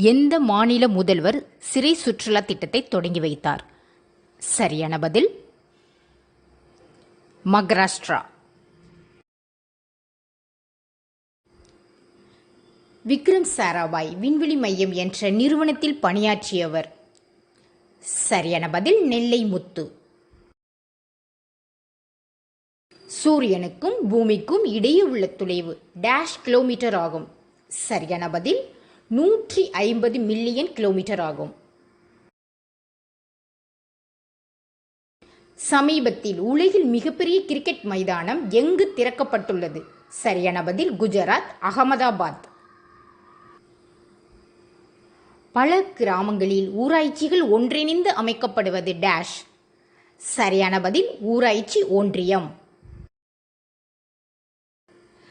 எந்த மாநில முதல்வர் சிறை சுற்றுலா திட்டத்தை தொடங்கி வைத்தார்? சரியான பதில் மகாராஷ்டிரா. விக்ரம் சாராபாய் விண்வெளி மையம் என்ற நிறுவனத்தில் பணியாற்றியவர். சரியான பதில் நெல்லை முத்து. சூரியனுக்கும் பூமிக்கும் இடையே உள்ள தொலைவு டேஷ் கிலோமீட்டர் ஆகும். சரியான பதில் நூற்றி ஐம்பது மில்லியன் கிலோமீட்டர் ஆகும். சமீபத்தில் உலகில் மிகப்பெரிய கிரிக்கெட் மைதானம் எங்கு திறக்கப்பட்டுள்ளது? சரியான பதில் குஜராத் அகமதாபாத். பல கிராமங்களில் ஊராட்சிகள் ஒன்றிணைந்து அமைக்கப்படுவது டேஷ். சரியான பதில் ஊராட்சி ஒன்றியம்.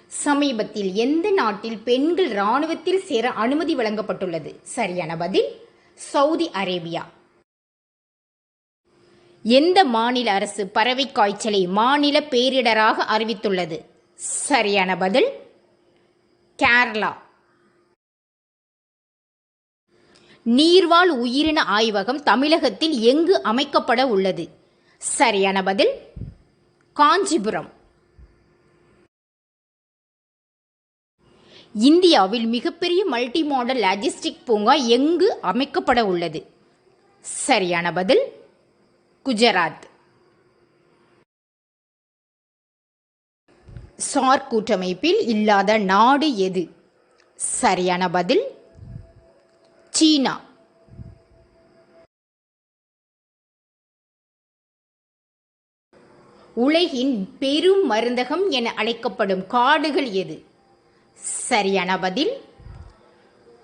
சமீபத்தில் எந்த நாட்டில் பெண்கள் இராணுவத்தில் சேர அனுமதி வழங்கப்பட்டுள்ளது? சரியான பதில் சவுதி அரேபியா. எந்த மாநில அரசு பறவை காய்ச்சலை மாநில பேரிடராக அறிவித்துள்ளது? சரியான பதில் கேரளா. நீர்வாழ் உயிரின ஆய்வகம் தமிழகத்தில் எங்கு அமைக்கப்பட உள்ளது? சரியான பதில் காஞ்சிபுரம். இந்தியாவில் மிகப்பெரிய மல்டி மாடல் லாஜிஸ்டிக் பூங்கா எங்கு அமைக்கப்பட உள்ளது? சரியான பதில் குஜராத். சார் கூட்டமைப்பில் இல்லாத நாடு எது? சரியான பதில் சீனா. உலகின் பெரும் மருந்தகம் என அழைக்கப்படும் காடுகள் எது? சரியான பதில்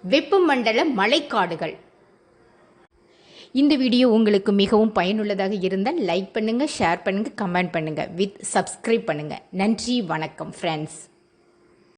வெப்பமண்டல மழைக்காடுகள். இந்த வீடியோ உங்களுக்கு மிகவும் பயனுள்ளதாக இருந்தால் லைக் பண்ணுங்கள் ஷேர் பண்ணுங்கள் கமெண்ட் பண்ணுங்கள் வித் சப்ஸ்கிரைப் பண்ணுங்கள் நன்றி வணக்கம் ஃப்ரெண்ட்ஸ்